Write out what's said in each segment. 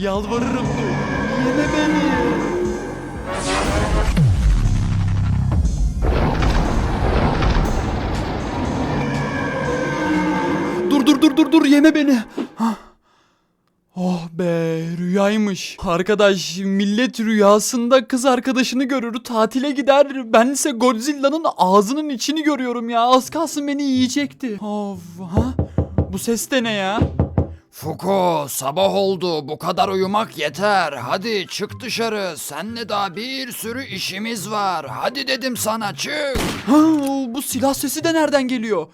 Yalvarırım. Yeme beni. Dur dur dur dur dur yeme beni. Hah. Oh be rüyaymış. Arkadaş millet rüyasında kız arkadaşını görür tatile gider. Bense Godzilla'nın ağzının içini görüyorum ya. Az kalsın beni yiyecekti. Of ha? Bu ses de ne ya? Fuko sabah oldu bu kadar uyumak yeter hadi çık dışarı senle daha bir sürü işimiz var hadi dedim sana çık. Ha, bu silah sesi de nereden geliyor?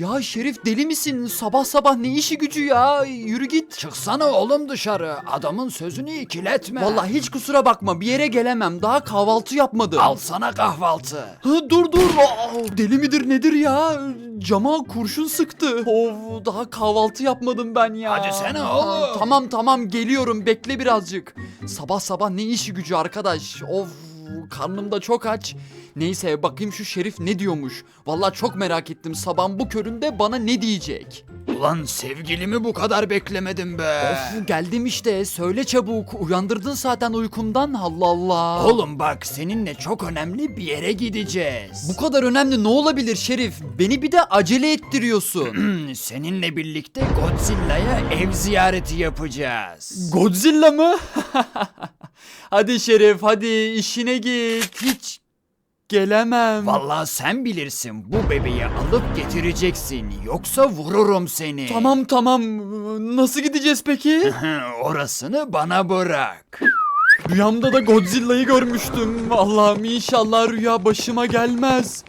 Ya Şerif deli misin? Sabah sabah ne işi gücü ya? Yürü git. Çıksana oğlum dışarı adamın sözünü ikiletme. Vallahi hiç kusura bakma bir yere gelemem. Daha kahvaltı yapmadım. al sana kahvaltı. Ha, dur dur. Aa, deli midir nedir ya? Cama kurşun sıktı. Of daha kahvaltı yapmadım ben ya. Hadi sene oğlum. Tamam tamam geliyorum bekle birazcık. Sabah sabah ne işi gücü arkadaş. Of karnım da çok aç. Neyse bakayım şu şerif ne diyormuş. Vallahi çok merak ettim sabahın bu köründe bana ne diyecek. Ulan sevgilimi bu kadar beklemedim be. Of geldim işte söyle çabuk uyandırdın zaten uykumdan Allah Allah. Oğlum bak seninle çok önemli bir yere gideceğiz. bu kadar önemli ne olabilir Şerif? Beni bir de acele ettiriyorsun. Seninle birlikte Godzilla'ya ev ziyareti yapacağız. Godzilla mı? hadi Şerif hadi işine git. Hiç gelemem. Vallahi sen bilirsin bu bebeği alıp getireceksin yoksa vururum seni. Tamam tamam. Nasıl gideceğiz peki? Orasını bana bırak. Rüyamda da Godzilla'yı görmüştüm. Allah'ım inşallah rüya başıma gelmez.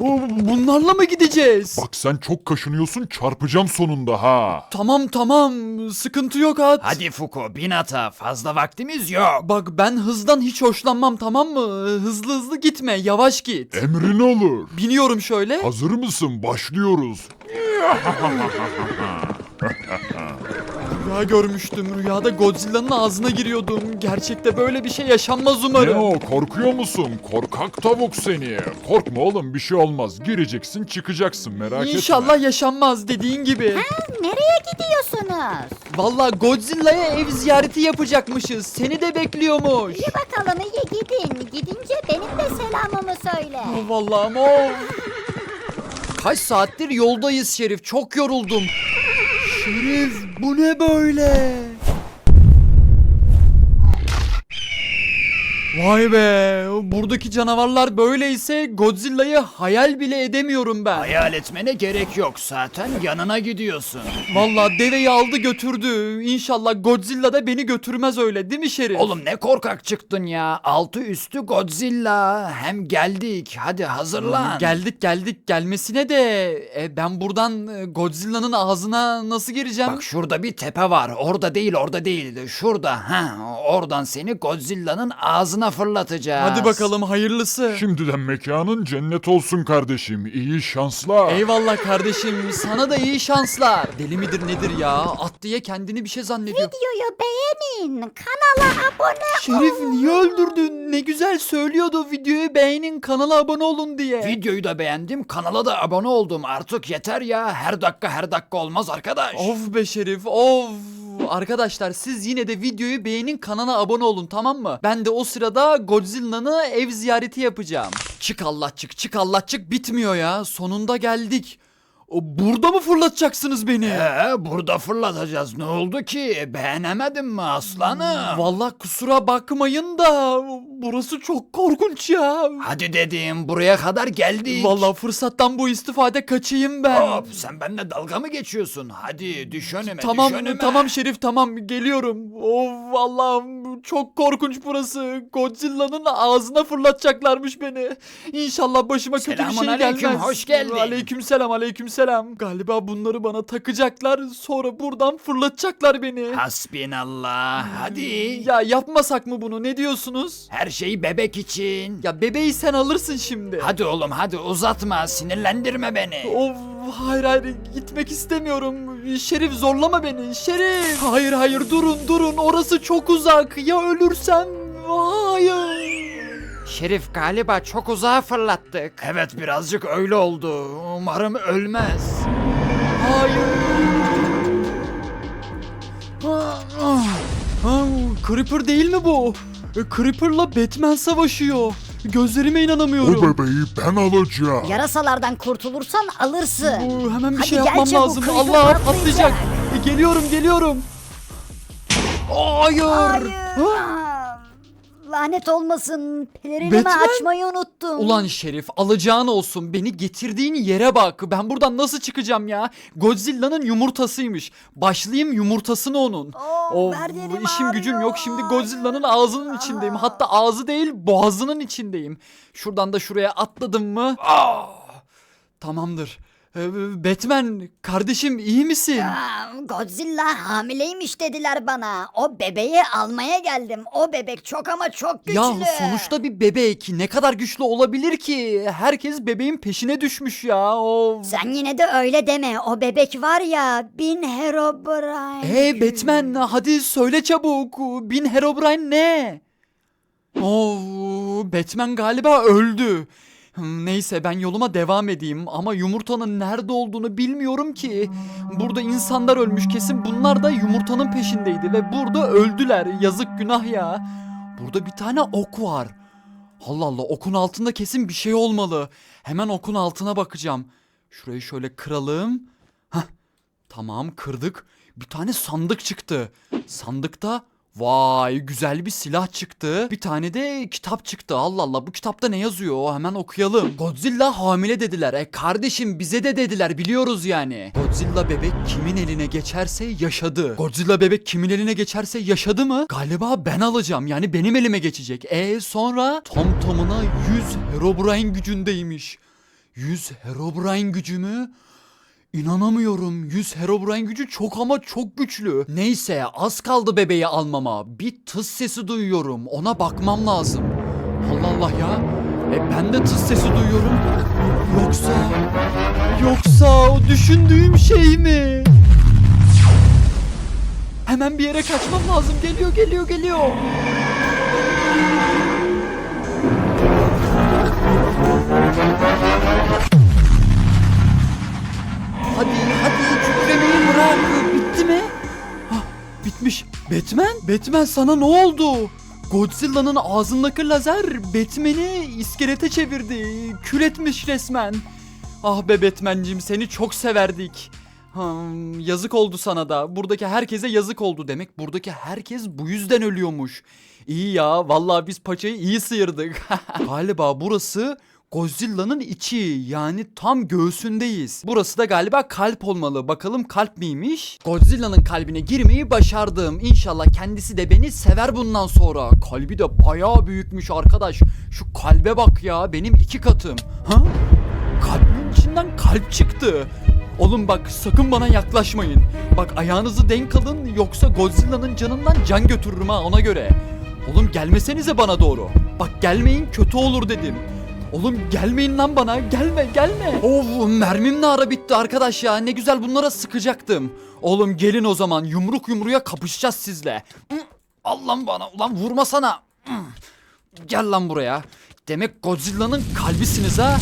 Oo, Bunlarla mı gideceğiz? Bak sen çok kaşınıyorsun çarpacağım sonunda ha. Tamam tamam sıkıntı yok at. Hadi Fuko bin ata fazla vaktimiz yok. Bak ben hızdan hiç hoşlanmam tamam mı? Hızlı hızlı gitme yavaş git. Emrin olur. Biniyorum şöyle. Hazır mısın? Başlıyoruz. Rüya görmüştüm. Rüyada Godzilla'nın ağzına giriyordum. Gerçekte böyle bir şey yaşanmaz Ne umarım. o korkuyor musun? Korkak tavuk seni. Korkma oğlum bir şey olmaz. Gireceksin çıkacaksın merak etme. İnşallah yaşanmaz dediğin gibi. Nereye gidiyorsunuz? Vallahi Godzilla'ya ev ziyareti yapacakmışız. Seni de bekliyormuş. İyi bakalım iyi gidin. Gidince benim de selamımı söyle. Oh, Vallahi ama of. Kaç saattir yoldayız Şerif. Çok yoruldum. Şerif bu ne böyle? Vay be. Buradaki canavarlar böyleyse Godzilla'yı hayal bile edemiyorum ben. Hayal etmene gerek yok zaten yanına gidiyorsun. Vallahi deveyi aldı götürdü. İnşallah Godzilla da beni götürmez öyle değil mi Şerif? Oğlum ne korkak çıktın ya. Altı üstü Godzilla. Hem geldik hadi hazırlan. Geldik geldik gelmesine de e, ben buradan e, Godzilla'nın ağzına nasıl gireceğim? Bak şurada bir tepe var. Orada değil orada değil. Şurada. Ha, oradan seni Godzilla'nın ağzına fırlatacağız. Hadi bakalım hayırlısı. Şimdiden mekanın cennet olsun kardeşim. İyi şanslar. Eyvallah kardeşim sana da iyi şanslar. Deli midir nedir ya? At diye kendini bir şey zannediyor. Videoyu beğenin. Kanala abone Şerif niye öldürdün? Ne güzel söylüyordu videoyu beğenin kanala abone olun diye. Videoyu da beğendim. Kanala da abone oldum. Artık yeter ya. Her dakika her dakika olmaz arkadaş. Of be Şerif of. Arkadaşlar siz yine de videoyu beğenin kanala abone olun tamam mı? Ben de o sırada Godzilla'nı ev ziyareti yapacağım. Çık Allah çık çık Allah çık bitmiyor ya. Sonunda geldik. Burada mı fırlatacaksınız beni? Ee, burada fırlatacağız. Ne oldu ki? Beğenemedin mi aslanım? Vallahi kusura bakmayın da burası çok korkunç ya. Hadi dedim buraya kadar geldik. Vallahi fırsattan bu istifade kaçayım ben. Hop sen benimle dalga mı geçiyorsun? Hadi düş önüme Tamam düş önüme. tamam Şerif tamam geliyorum. Of Allah'ım çok korkunç burası. Godzilla'nın ağzına fırlatacaklarmış beni. İnşallah başıma kötü bir Selamun şey aleyküm, gelmez. hoş geldin. Aleykümselam aleykümselam. Galiba bunları bana takacaklar sonra buradan fırlatacaklar beni. Hasbinallah. Hadi. Ya yapmasak mı bunu ne diyorsunuz? Her şey bebek için. Ya bebeği sen alırsın şimdi. Hadi oğlum hadi uzatma. Sinirlendirme beni. Of hayır hayır gitmek istemiyorum. Şerif zorlama beni. Şerif. Hayır hayır durun durun orası çok uzak. Ya ölürsem? Hayır. Şerif galiba çok uzağa fırlattık. Evet birazcık öyle oldu. Umarım ölmez. Hayır. Ah, ah. Ha, Creeper değil mi bu? E, Creeper'la Batman savaşıyor. Gözlerime O inanamıyorum. bebeği ben alacağım. Yarasalardan kurtulursan alırsın. Hemen bir Hadi şey gel yapmam çabuk, lazım. Creeper Allah patlayacak. E, geliyorum geliyorum. Hayır. Hayır. Ha? Lanet olmasın. Pelerinimi Batman? açmayı unuttum. Ulan Şerif alacağın olsun beni getirdiğin yere bak ben buradan nasıl çıkacağım ya Godzilla'nın yumurtasıymış başlayayım yumurtasını onun Oo, yerim işim gücüm ağrıyor. yok şimdi Godzilla'nın ağzının içindeyim hatta ağzı değil boğazının içindeyim Şuradan da şuraya atladım mı Ah! Tamamdır Ee, Batman kardeşim iyi misin? Aa, Godzilla hamileymiş dediler bana. O bebeği almaya geldim. O bebek çok ama çok güçlü. Ya sonuçta bir bebek ne kadar güçlü olabilir ki? Herkes bebeğin peşine düşmüş ya. Of. Sen yine de öyle deme. O bebek var ya bin Herobrine. Hey Batman hadi söyle çabuk. Bin Herobrine ne? Oo, Batman galiba öldü. Hmm, Neyse ben yoluma devam edeyim ama yumurtanın nerede olduğunu bilmiyorum ki. Burada insanlar ölmüş kesin bunlar da yumurtanın peşindeydi ve burada öldüler. Yazık günah ya. Burada bir tane ok var. Allah Allah okun altında kesin bir şey olmalı. Hemen okun altına bakacağım. Şurayı şöyle kıralım. Hah Tamam kırdık. Bir tane sandık çıktı. Sandıkta vay güzel bir silah çıktı. Bir tane de kitap çıktı. Allah Allah bu kitapta ne yazıyor? Hemen okuyalım. Godzilla hamile dediler. E kardeşim bize de dediler biliyoruz yani. Godzilla bebek kimin eline geçerse yaşadı. Godzilla bebek kimin eline geçerse yaşadı mı? Galiba ben alacağım. Yani benim elime geçecek. E sonra Tom Tom'una 100 Herobrine gücündeymiş. 100 Herobrine gücü mü? İnanamıyorum. 100 Herobrine gücü çok ama çok güçlü. Neyse az kaldı bebeği almama. Bir tıs sesi duyuyorum. Ona bakmam lazım. Allah Allah ya. E ben de tıs sesi duyuyorum. Yoksa... Yoksa o düşündüğüm şey mi? Hemen bir yere kaçmam lazım. Geliyor geliyor geliyor. Hadi hadi kükremeyi bırak. Bitti mi? Hah, bitmiş. Batman? Batman sana ne oldu? Godzilla'nın ağzındaki lazer Batman'i iskelete çevirdi. Kül etmiş resmen. Ah be Batman'cim seni çok severdik. Hmm, yazık oldu sana da. Buradaki herkese yazık oldu demek. Buradaki herkes bu yüzden ölüyormuş. İyi ya vallahi biz paçayı iyi sıyırdık. Galiba burası Godzilla'nın içi yani tam göğsündeyiz. Burası da galiba kalp olmalı. Bakalım kalp miymiş? Godzilla'nın kalbine girmeyi başardım. İnşallah kendisi de beni sever bundan sonra. Kalbi de bayağı büyükmüş arkadaş. Şu kalbe bak ya benim iki katım. Ha? Kalbimin içinden kalp çıktı. Oğlum bak sakın bana yaklaşmayın. Bak ayağınızı denk alın yoksa Godzilla'nın canından can götürürüm ha ona göre. Oğlum gelmesenize bana doğru. Bak gelmeyin kötü olur dedim. Oğlum gelmeyin lan bana gelme gelme. Of mermim ne ara bitti arkadaş ya ne güzel bunlara sıkacaktım. Oğlum gelin o zaman yumruk yumruya kapışacağız sizle. Hı, Al lan bana ulan vurmasana. Gel lan buraya. Demek Godzilla'nın kalbisiniz ha.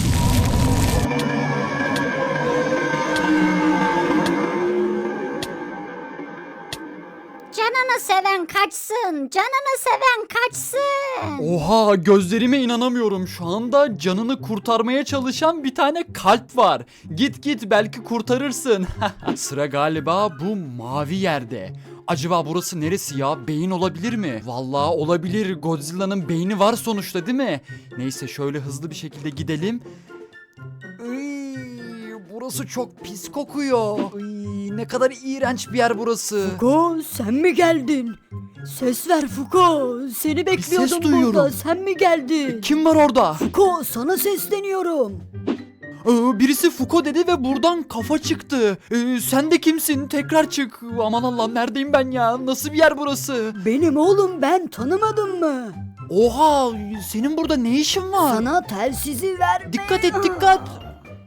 Canını seven kaçsın. Canını seven kaçsın. Oha gözlerime inanamıyorum. Şu anda canını kurtarmaya çalışan bir tane kalp var. Git git belki kurtarırsın. Sıra galiba bu mavi yerde. Acaba burası neresi ya? Beyin olabilir mi? Vallahi olabilir. Godzilla'nın beyni var sonuçta değil mi? Neyse şöyle hızlı bir şekilde gidelim. Burası çok pis kokuyor. Iy, ne kadar iğrenç bir yer burası. Fuko sen mi geldin? Ses ver Fuko. Seni bekliyordum duyuyorum. burada. Sen mi geldin? Kim var orada? Fuko sana sesleniyorum. Ee, birisi Fuko dedi ve buradan kafa çıktı. Ee, sen de kimsin? Tekrar çık. Aman Allah'ım neredeyim ben ya? Nasıl bir yer burası? Benim oğlum ben tanımadın mı? Oha senin burada ne işin var? Sana telsizi ver. Dikkat et dikkat.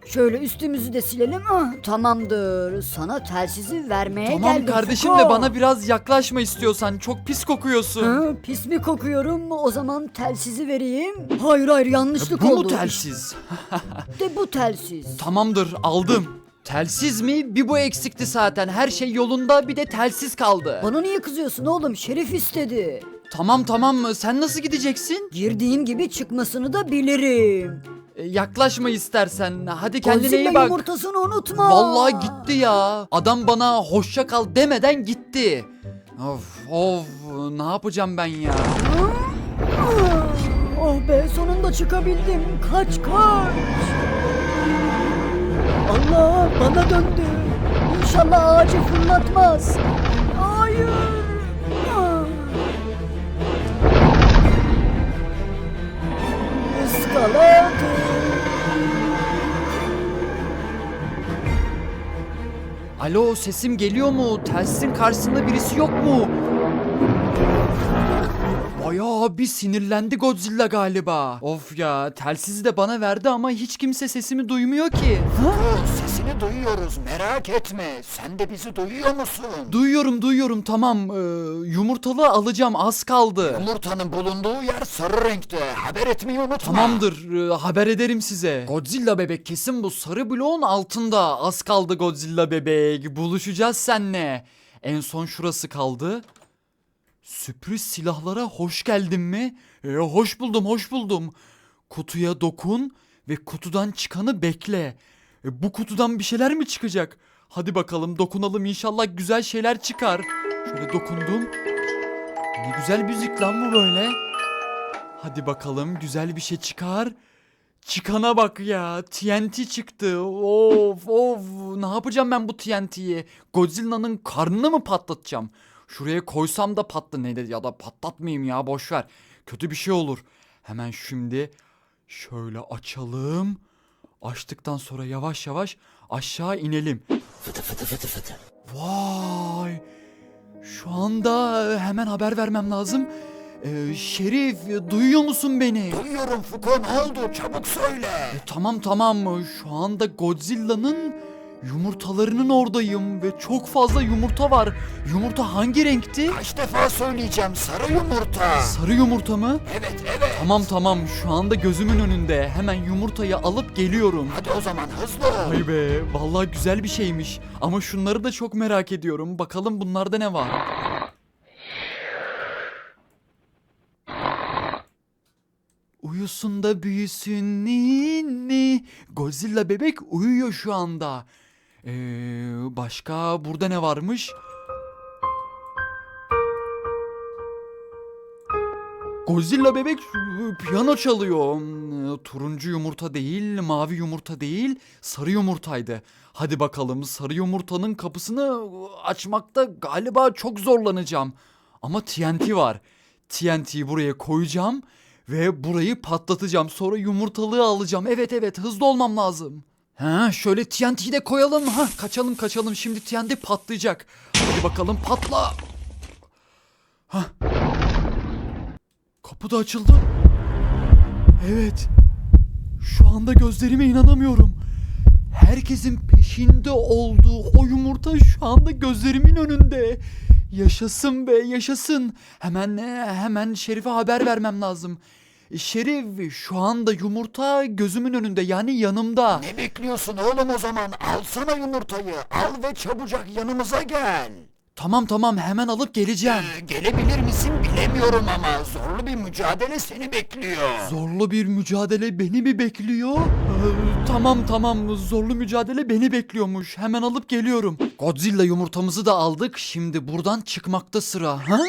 Şöyle üstümüzü de silelim. Ah, tamamdır. Sana telsizi vermeye Tamam geldim kardeşim Fuko. de bana biraz yaklaşma istiyorsan. Çok pis kokuyorsun. Ha, pis mi kokuyorum? O zaman telsizi vereyim. Hayır hayır yanlışlık Bu oldu. mu telsiz? İşte bu telsiz. Tamamdır aldım. Telsiz mi? Bir bu eksikti zaten. Her şey yolunda bir de telsiz kaldı. Bana niye kızıyorsun oğlum? Şerif istedi. Tamam tamam sen nasıl gideceksin? Girdiğim gibi çıkmasını da bilirim. E, yaklaşma istersen. Hadi kendine Godzilla iyi bak. yumurtasını unutma. Vallahi gitti ya. Adam bana hoşça kal demeden gitti. Of of ne yapacağım ben ya? Oh be sonunda çıkabildim. Kaç kaç. Allah bana döndü. İnşallah ağacı fırlatmaz. Hayır. Alo sesim geliyor mu? Telsizin karşısında birisi yok mu? Bir sinirlendi Godzilla galiba. Of ya telsizi de bana verdi ama hiç kimse sesimi duymuyor ki. Sesini duyuyoruz merak etme. Sen de bizi duyuyor musun? Duyuyorum duyuyorum tamam ee, yumurtalı alacağım az kaldı. Yumurtanın bulunduğu yer sarı renkte. Haber etmeyi unutma. Tamamdır ee, haber ederim size. Godzilla bebek kesin bu sarı bloğun altında. Az kaldı Godzilla bebek buluşacağız seninle. En son şurası kaldı. Sürpriz silahlara hoş geldin mi? Ee, hoş buldum hoş buldum. Kutuya dokun ve kutudan çıkanı bekle. E, bu kutudan bir şeyler mi çıkacak? Hadi bakalım dokunalım inşallah güzel şeyler çıkar. Şöyle dokundum. Ne güzel müzik lan bu böyle. Hadi bakalım güzel bir şey çıkar. Çıkana bak ya. TNT çıktı. Of of. Ne yapacağım ben bu TNT'yi? Godzilla'nın karnını mı patlatacağım? Şuraya koysam da patlı ne ya da patlatmayayım ya boş ver. Kötü bir şey olur. Hemen şimdi şöyle açalım. Açtıktan sonra yavaş yavaş aşağı inelim. Vay. Şu anda hemen haber vermem lazım. Ee, Şerif duyuyor musun beni? Duyuyorum Fuko ne oldu çabuk söyle. E, tamam tamam şu anda Godzilla'nın yumurtalarının oradayım ve çok fazla yumurta var. Yumurta hangi renkti? Kaç defa söyleyeceğim sarı yumurta. Sarı yumurta mı? Evet evet. Tamam tamam şu anda gözümün önünde. Hemen yumurtayı alıp geliyorum. Hadi o zaman hızlı ol. Vay be vallahi güzel bir şeymiş. Ama şunları da çok merak ediyorum. Bakalım bunlarda ne var? Uyusun da büyüsün ninni. Godzilla bebek uyuyor şu anda. Ee, başka burada ne varmış? Godzilla bebek e, piyano çalıyor. Hmm, Turuncu yumurta değil, mavi yumurta değil, sarı yumurtaydı. Hadi bakalım sarı yumurtanın kapısını açmakta galiba çok zorlanacağım. Ama TNT var. TNT'yi buraya koyacağım ve burayı patlatacağım. Sonra yumurtalığı alacağım. Evet evet hızlı olmam lazım. Ha şöyle TNT'yi de koyalım. Ha kaçalım kaçalım. Şimdi TNT patlayacak. Hadi bakalım patla. Kapı da açıldı. Evet. Şu anda gözlerime inanamıyorum. Herkesin peşinde olduğu o yumurta şu anda gözlerimin önünde. Yaşasın be yaşasın. Hemen hemen Şerif'e haber vermem lazım. Şerif şu anda yumurta gözümün önünde yani yanımda. Ne bekliyorsun oğlum o zaman? Alsana yumurtayı. Al ve çabucak yanımıza gel. Tamam tamam hemen alıp geleceğim. Ee, gelebilir misin bilemiyorum ama zorlu bir mücadele seni bekliyor. Zorlu bir mücadele beni mi bekliyor? Ee, tamam tamam zorlu mücadele beni bekliyormuş. Hemen alıp geliyorum. Godzilla yumurtamızı da aldık. Şimdi buradan çıkmakta sıra. Ha?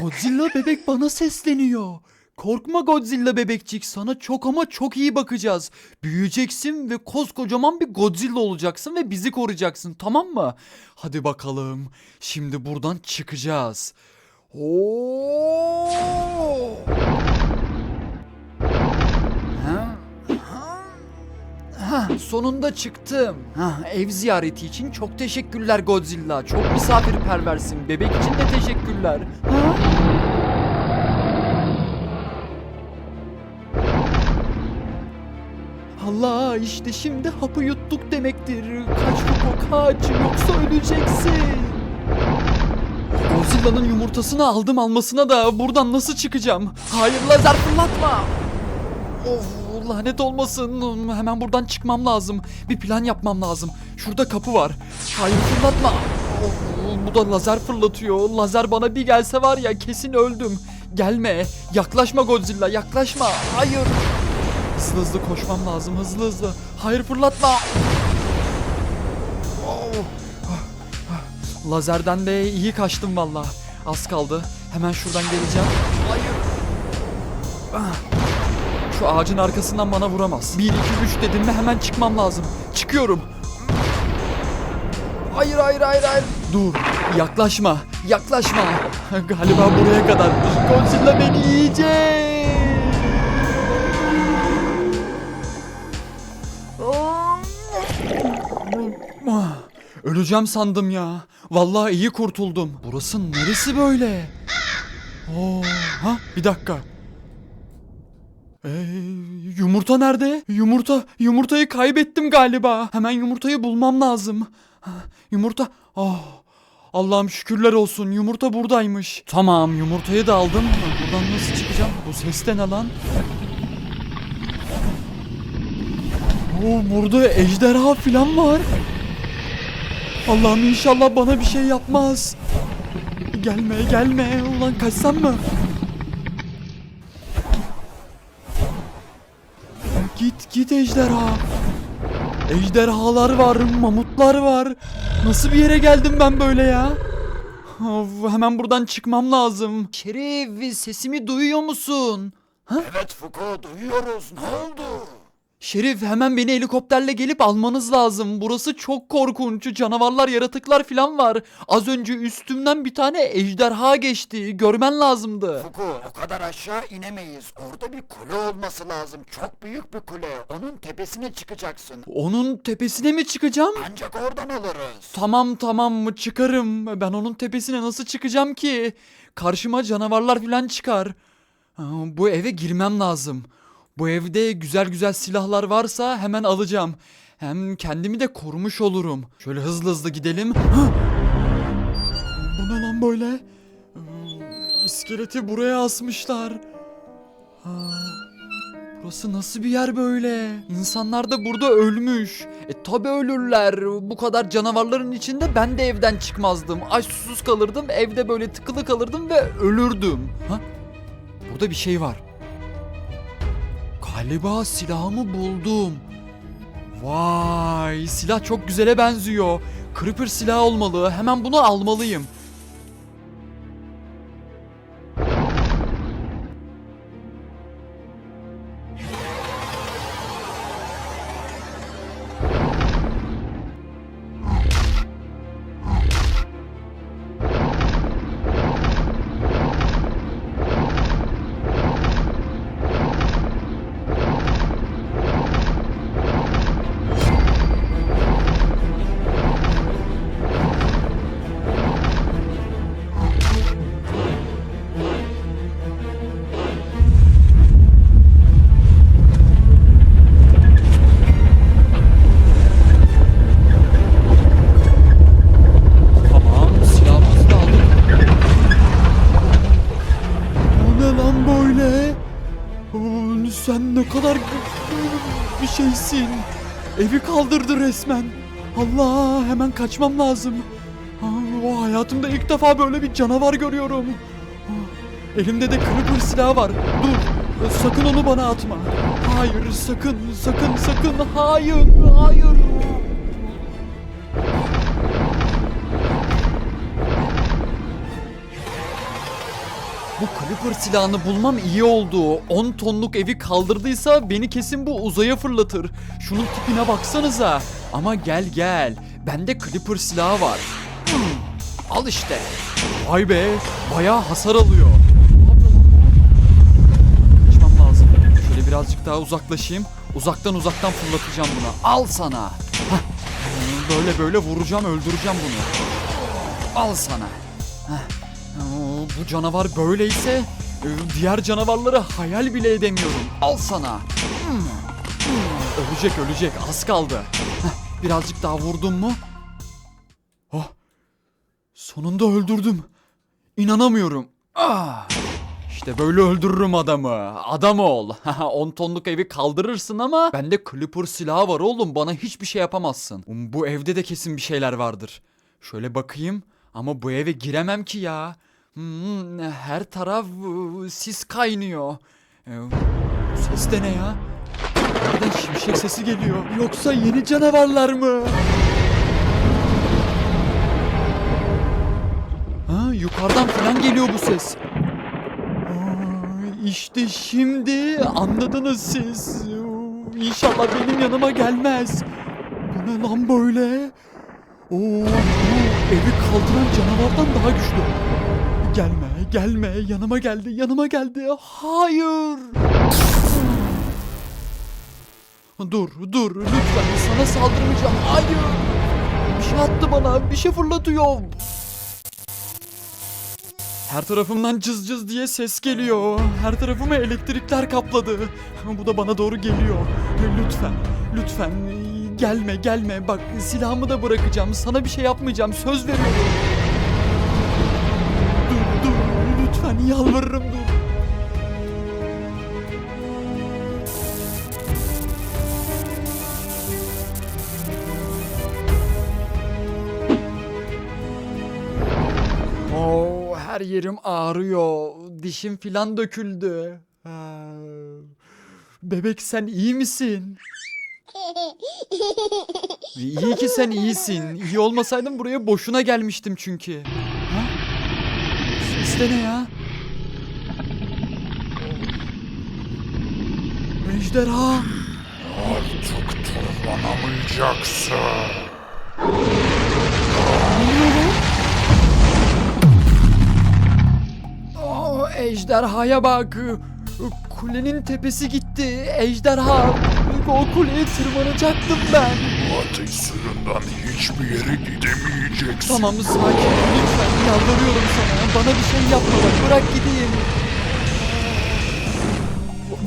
Godzilla bebek bana sesleniyor. Korkma Godzilla bebekçik sana çok ama çok iyi bakacağız. Büyüyeceksin ve koskocaman bir Godzilla olacaksın ve bizi koruyacaksın tamam mı? Hadi bakalım. Şimdi buradan çıkacağız. Oo! Ha, sonunda çıktım. Ha, ev ziyareti için çok teşekkürler Godzilla. Çok misafirperversin. Bebek için de teşekkürler. Ha? Allah işte şimdi hapı yuttuk demektir. Kaç Fuko kaç yoksa öleceksin. Godzilla'nın yumurtasını aldım almasına da buradan nasıl çıkacağım? Hayır lazer fırlatma. Of lanet olmasın. Hemen buradan çıkmam lazım. Bir plan yapmam lazım. Şurada kapı var. Hayır fırlatma. Oh, bu da lazer fırlatıyor. Lazer bana bir gelse var ya kesin öldüm. Gelme. Yaklaşma Godzilla yaklaşma. Hayır. Hızlı hızlı koşmam lazım hızlı hızlı. Hayır fırlatma. Oh. Lazerden de iyi kaçtım valla. Az kaldı. Hemen şuradan geleceğim. Hayır. Ah. Şu ağacın arkasından bana vuramaz. 1 2 3 dedim mi hemen çıkmam lazım. Çıkıyorum. Hayır hayır hayır hayır. Dur. Yaklaşma. Yaklaşma. Galiba buraya kadar. Godzilla beni yiyecek. Öleceğim sandım ya. Vallahi iyi kurtuldum. Burası neresi böyle? Oo, ha bir dakika. Ee, yumurta nerede? Yumurta, yumurtayı kaybettim galiba. Hemen yumurtayı bulmam lazım. Yumurta, oh. Allah'ım şükürler olsun yumurta buradaymış. Tamam yumurtayı da aldım. Buradan nasıl çıkacağım? Bu ses de ne? Oo, burada ejderha falan var. Allah'ım inşallah bana bir şey yapmaz. Gelme gelme ulan kaçsam mı? Git git ejderha. Ejderhalar var, mamutlar var. Nasıl bir yere geldim ben böyle ya? Of, hemen buradan çıkmam lazım. Şerif sesimi duyuyor musun? Evet Fuko duyuyoruz ne oldu? Şerif hemen beni helikopterle gelip almanız lazım. Burası çok korkunç. Canavarlar, yaratıklar falan var. Az önce üstümden bir tane ejderha geçti. Görmen lazımdı. Fuku o kadar aşağı inemeyiz. Orada bir kule olması lazım. Çok büyük bir kule. Onun tepesine çıkacaksın. Onun tepesine mi çıkacağım? Ancak oradan alırız. Tamam tamam çıkarım. Ben onun tepesine nasıl çıkacağım ki? Karşıma canavarlar falan çıkar. Bu eve girmem lazım. Bu evde güzel güzel silahlar varsa hemen alacağım. Hem kendimi de korumuş olurum. Şöyle hızlı hızlı gidelim. Bu ne lan böyle? Ee, İskeleti buraya asmışlar. Aa, Burası nasıl bir yer böyle? İnsanlar da burada ölmüş. E tabi ölürler. Bu kadar canavarların içinde ben de evden çıkmazdım. Aç susuz kalırdım. Evde böyle tıkılı kalırdım ve ölürdüm. Ha? Burada bir şey var. Galiba silahımı buldum. Vay silah çok güzele benziyor. Creeper silahı olmalı. Hemen bunu almalıyım. Kadar bir şeysin. Evi kaldırdı resmen. Allah hemen kaçmam lazım. Aa, hayatımda ilk defa böyle bir canavar görüyorum. Aa, Elimde de creeper silahı var. Dur. Sakın onu bana atma. Hayır sakın sakın sakın hayır hayır. Bu Clipper silahını bulmam iyi oldu. 10 tonluk evi kaldırdıysa beni kesin bu uzaya fırlatır. Şunun tipine baksanıza. Ama gel gel. Bende Clipper silahı var. Hmm, Al işte. Vay be. Bayağı hasar alıyor. Kaçmam lazım. Şöyle birazcık daha uzaklaşayım. Uzaktan uzaktan fırlatacağım bunu. Al sana. Hah. Böyle böyle vuracağım öldüreceğim bunu. Al sana. Heh. Bu canavar böyleyse e, diğer canavarları hayal bile edemiyorum. Al sana. Hmm, hmm, Ölecek ölecek az kaldı. Birazcık daha vurdum mu? Oh. Sonunda öldürdüm. İnanamıyorum. Ah. İşte böyle öldürürüm adamı. Adam ol. 10 tonluk evi kaldırırsın ama bende Clipper silahı var oğlum. Bana hiçbir şey yapamazsın. Um, Bu evde de kesin bir şeyler vardır. Şöyle bakayım ama bu eve giremem ki ya. Hmm, her taraf ıı, sis kaynıyor. Bu ses de ne ya? Nereden şimşek sesi geliyor? Yoksa yeni canavarlar mı? Ha, yukarıdan falan geliyor bu ses. Aa, İşte şimdi anladınız siz. İnşallah benim yanıma gelmez. Bu ne lan böyle? Oo, evi kaldıran canavardan daha güçlü. Gelme, gelme. Yanıma geldi, yanıma geldi. Hayır. Dur, dur. Lütfen sana saldırmayacağım. Hayır. Bir şey attı bana, bir şey fırlatıyor. Her tarafımdan cız cız diye ses geliyor. Her tarafımı elektrikler kapladı. Bu da bana doğru geliyor. Lütfen, lütfen gelme gelme. Bak silahımı da bırakacağım. Sana bir şey yapmayacağım. Söz veriyorum. Lütfen yalvarırım dur. Her yerim ağrıyor. Dişim filan döküldü. Bebek sen iyi misin? İyi ki sen iyisin. İyi olmasaydın buraya boşuna gelmiştim çünkü. Ha? Ses de ne ya? Ejderha. Artık tırmanamayacaksın. Oo, ejderhaya bak. Kulenin tepesi gitti. Ejderha. O kuleye tırmanacaktım ben. Ateş suyundan hiçbir yere gidemeyeceksin. Tamam sakin lütfen yalvarıyorum sana. Bana bir şey yapma bak bırak gideyim.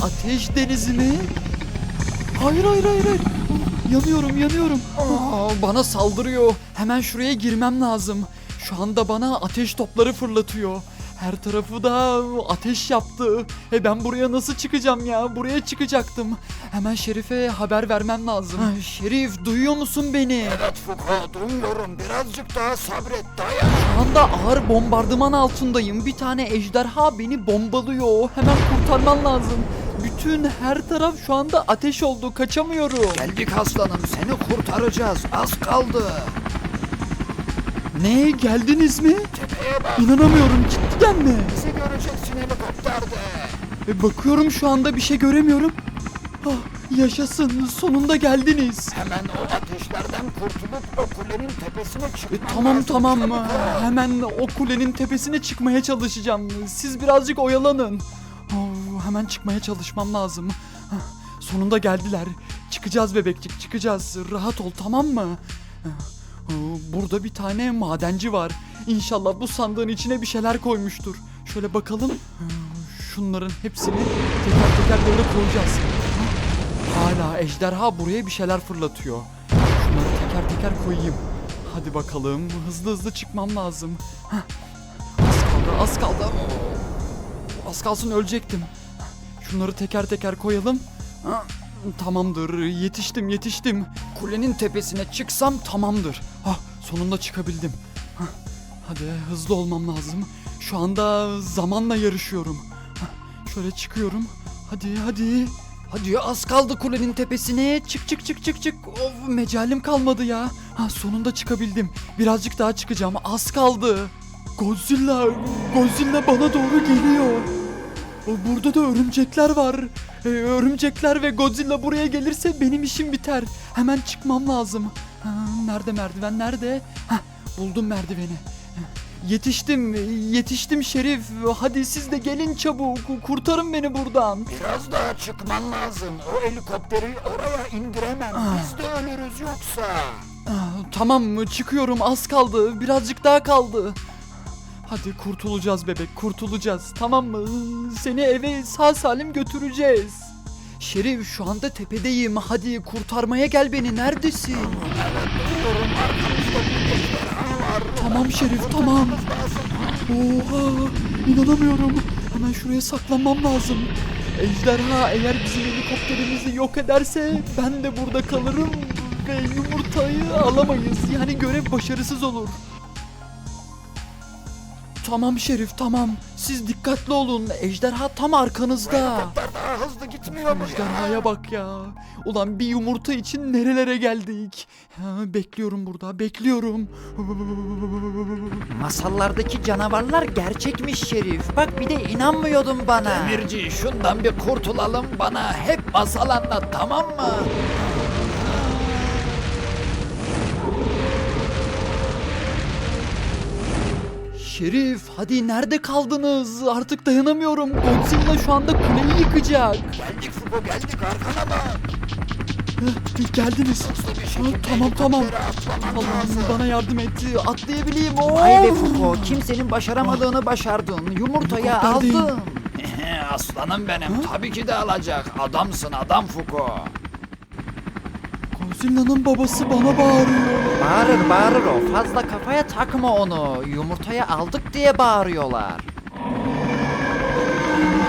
Ateş denizi mi? Hayır hayır hayır hayır. Yanıyorum yanıyorum. Aa, bana saldırıyor. Hemen şuraya girmem lazım. Şu anda bana ateş topları fırlatıyor. Her tarafı da ateş yaptı. E ben buraya nasıl çıkacağım ya? Buraya çıkacaktım. Hemen Şerif'e haber vermem lazım. Ha, Şerif duyuyor musun beni? Evet Fuko duyuyorum birazcık daha sabret dayan. Şu anda ağır bombardıman altındayım. Bir tane ejderha beni bombalıyor. Hemen kurtarman lazım. Bütün her taraf şu anda ateş oldu. Kaçamıyorum. Geldik aslanım seni kurtaracağız az kaldı. Ne geldiniz mi? Tepeye bak İnanamıyorum cidden mi? bizi göreceksin helikopterde. E, bakıyorum şu anda bir şey göremiyorum. Ah, yaşasın sonunda geldiniz. Hemen o ateşlerden kurtulup o kulenin tepesine E, çıkman tamam lazım. tamam Çabuk ol. hemen o kulenin tepesine çıkmaya çalışacağım. Siz birazcık oyalanın. Hemen çıkmaya çalışmam lazım. Sonunda geldiler. Çıkacağız bebekçik çıkacağız. Rahat ol tamam mı? Burada bir tane madenci var. İnşallah bu sandığın içine bir şeyler koymuştur. Şöyle bakalım. Şunların hepsini teker teker böyle koyacağız. Hala ejderha buraya bir şeyler fırlatıyor. Şunları teker teker koyayım. Hadi bakalım hızlı hızlı çıkmam lazım. Az kaldı az kaldı. Az kalsın ölecektim. Şunları teker teker koyalım. Tamamdır yetiştim yetiştim. Kulenin tepesine çıksam tamamdır. Ha, sonunda çıkabildim. Hah, Hadi hızlı olmam lazım. Şu anda zamanla yarışıyorum. Hah, Şöyle çıkıyorum. Hadi hadi. Hadi az kaldı kulenin tepesine. Çık çık çık çık çık. Of mecalim kalmadı ya. Ha sonunda çıkabildim. Birazcık daha çıkacağım. Az kaldı. Godzilla, Godzilla bana doğru geliyor. O, Burada da örümcekler var. Ee, örümcekler ve Godzilla buraya gelirse benim işim biter. Hemen çıkmam lazım. Ha, nerede merdiven nerede? Hah, buldum merdiveni. Yetiştim, yetiştim Şerif. Hadi siz de gelin çabuk. Kurtarın beni buradan. Biraz daha çıkman lazım. O helikopteri oraya indiremem. Biz de ölürüz yoksa. Ah, Tamam mı? Çıkıyorum. Az kaldı. Birazcık daha kaldı. Hadi kurtulacağız bebek. Kurtulacağız. Tamam mı? Seni eve sağ salim götüreceğiz. Şerif şu anda tepedeyim. Hadi kurtarmaya gel beni. Neredesin? Tamam Şerif tamam. Oha inanamıyorum. Hemen şuraya saklanmam lazım. Ejderha eğer bizim helikopterimizi yok ederse ben de burada kalırım ve yumurtayı alamayız. Yani görev başarısız olur. Tamam Şerif tamam. Siz dikkatli olun. Ejderha tam arkanızda. Daha hızlı gitmiyor mu Ejderhaya bak ya. Ulan bir yumurta için nerelere geldik. Ha, bekliyorum burada bekliyorum. Masallardaki canavarlar gerçekmiş Şerif. Bak bir de inanmıyordun bana. Demirci şundan bir kurtulalım bana hep masal anlat tamam mı? Şerif hadi nerede kaldınız? Artık dayanamıyorum. Godzilla şu anda kuleyi yıkacak. Geldik Fuko geldik arkana bak. Heh, Geldiniz. Ha, tamam tamam. Allah'ım bana yardım etti. Atlayabileyim. Vay be Of! Fuko kimsenin başaramadığını başardın. Yumurtayı Helikopterdeyim. aldın. Aslanım benim tabii ki de alacak. Adamsın adam Fuko. Godzilla'nın babası bana bağırıyor. Bağırır bağırır o. Fazla kafaya takma onu. Yumurtayı aldık diye bağırıyorlar.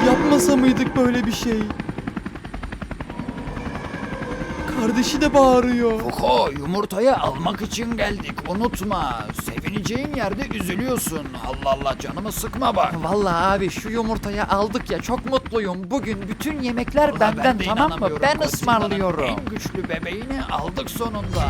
Yapmasa mıydık böyle bir şey? Kardeşi de bağırıyor. Fuko yumurtayı almak için geldik unutma. Sevineceğin yerde üzülüyorsun. Allah Allah canımı sıkma bak. Vallahi abi şu yumurtayı aldık ya çok mutluyum. Bugün bütün yemekler Ulan benden ben de tamam mı? inanamıyorum. Ben Godzilla'nın ısmarlıyorum. En güçlü bebeğini aldık sonunda.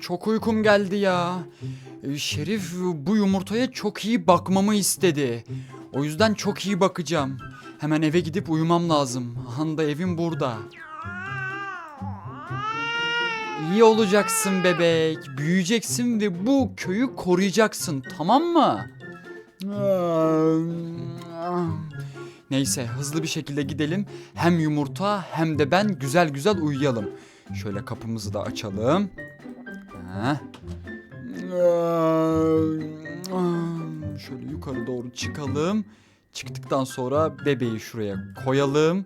Çok uykum geldi ya. Ee, Şerif bu yumurtaya çok iyi bakmamı istedi. O yüzden çok iyi bakacağım. Hemen eve gidip uyumam lazım. Handa evim burada. İyi olacaksın bebek. Büyüyeceksin ve bu köyü koruyacaksın. Tamam mı? Neyse hızlı bir şekilde gidelim. Hem yumurta hem de ben güzel güzel uyuyalım. Şöyle kapımızı da açalım. Şöyle yukarı doğru çıkalım. Çıktıktan sonra bebeği şuraya koyalım.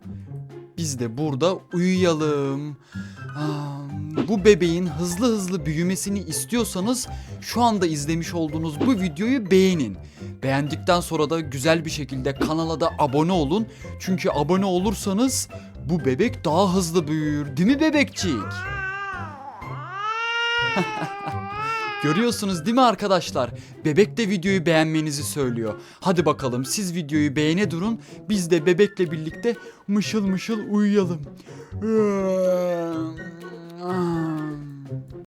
Biz de burada uyuyalım. Aa, Bu bebeğin hızlı hızlı büyümesini istiyorsanız şu anda izlemiş olduğunuz bu videoyu beğenin. Beğendikten sonra da güzel bir şekilde kanala da abone olun. Çünkü abone olursanız bu bebek daha hızlı büyür. Değil mi bebekçik? Görüyorsunuz değil mi arkadaşlar? Bebek de videoyu beğenmenizi söylüyor. Hadi bakalım siz videoyu beğene durun. Biz de bebekle birlikte mışıl mışıl uyuyalım. 음.